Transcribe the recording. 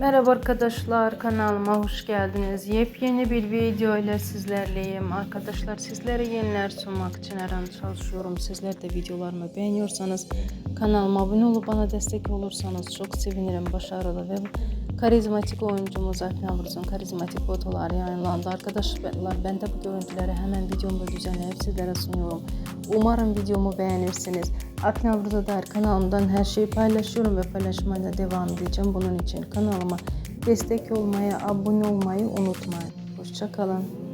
Merhaba arkadaşlar kanalıma hoş geldiniz. Yepyeni bir video ile sizlerleyim. Arkadaşlar sizlere yeniler sunmak için her an çalışıyorum. Sizler de videolarımı beğeniyorsanız kanalıma abone olup bana destek olursanız çok sevinirim. Başarılı ve karizmatik oyuncumuz Akne Avruz'un karizmatik fotoğrafları yayınlandı. Arkadaşlar ben de bu görüntüleri hemen videomda düzenleyip sizlere sunuyorum. Umarım videomu beğenirsiniz. Akne Avruz'a dair kanalımdan her şeyi paylaşıyorum ve paylaşmaya devam edeceğim. Bunun için kanalıma destek olmayı, abone olmayı unutmayın. Hoşçakalın.